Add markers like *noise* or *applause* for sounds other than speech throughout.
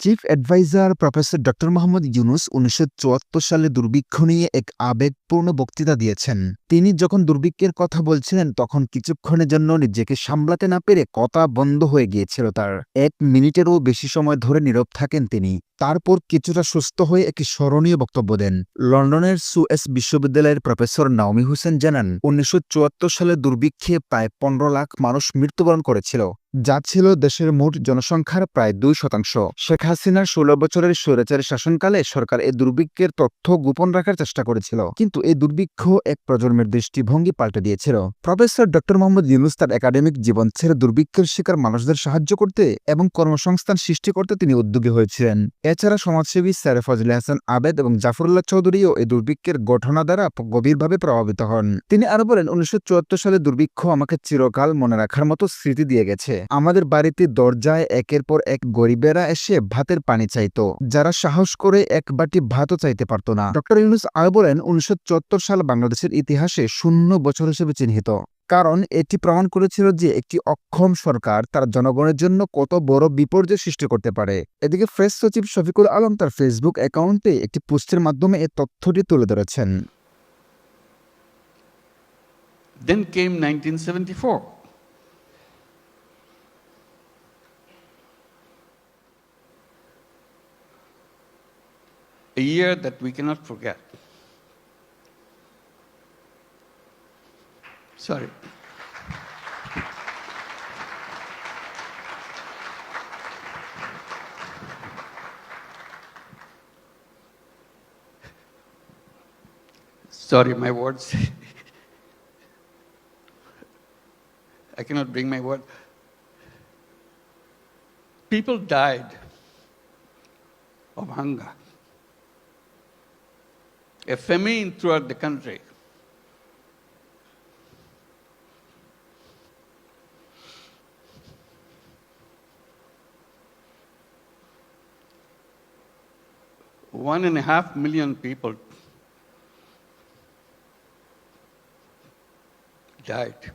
Chief adviser professor doctor Muhammad Yunus উনিশশো চুয়াত্তর সালে দুর্ভিক্ষ নিয়ে এক আবেগপূর্ণ বক্তৃতা দিয়েছেন। তিনি যখন দুর্ভিক্ষের কথা বলছিলেন, তখন কিছুক্ষণের জন্য নিজেকে সামলাতে না পেরে কথা বন্ধ হয়ে গিয়েছিল তার। এক মিনিটেরও বেশি সময় ধরে নীরব থাকেন তিনি। তারপর কিছুটা সুস্থ হয়ে একটি স্মরণীয় বক্তব্য দেন। লন্ডনের সুএস বিশ্ববিদ্যালয়ের প্রফেসর নাওমি হোসেন জানান, উনিশশো সালে দুর্ভিক্ষে প্রায় পনেরো লাখ মানুষ মৃত্যুবরণ করেছিল। যা ছিল দেশের মোট জনসংখ্যার প্রায় দুই শতাংশ। শেখ হাসিনার ষোলো বছরের স্বৈরাচারী শাসনকালে সরকার এই দুর্ভিক্ষের তথ্য গোপন রাখার চেষ্টা করেছিল। কিন্তু এই দুর্ভিক্ষ এক প্রজন্মের দৃষ্টিভঙ্গি পাল্টে দিয়েছিল। প্রফেসর ডক্টর মোহাম্মদ ইউনুস তার একাডেমিক জীবন ছেড়ে দুর্ভিক্ষের শিকার মানুষদের সাহায্য করতে এবং কর্মসংস্থান সৃষ্টি করতে তিনি উদ্যোগী হয়েছিলেন। এছাড়া সমাজসেবী স্যার ফজলে হাসান আবেদ এবং জাফরুল্লাহ চৌধুরীও এই দুর্ভিক্ষের ঘটনা দ্বারা গভীরভাবে প্রভাবিত হন। তিনি আরও বলেন, উনিশশো চুয়াত্তর সালে দুর্ভিক্ষ আমাকে চিরকাল মনে রাখার মতো স্মৃতি দিয়ে গেছে। আমাদের বাড়িতে দরজায় একের পর এক গরিবেরা এসে ভাতের পানি চাইতো, যারা সাহস করে এক বাটি ভাতও চাইতে পারতো না। ডক্টর ইউনুস আরও বলেন, উনিশশো সাল বাংলাদেশের ইতিহাসে শূন্য বছর হিসেবে চিহ্নিত। কারণ এটি প্রমাণ করেছিল যে একটি অক্ষম সরকার তার জনগণের জন্য কত বড় বিপর্যয় সৃষ্টি করতে পারে। এদিকে প্রেস সচিব শফিকুল আলম তার ফেসবুক অ্যাকাউন্টে একটি পোস্টের মাধ্যমে এই তথ্যটি তুলে ধরেছেন। Then came 1974. A year that we cannot forget. Sorry. Sorry, my words. *laughs* I cannot bring my word. People died of hunger. A famine throughout the country. One and a half million people died.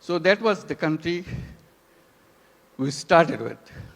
So that was the country we started with.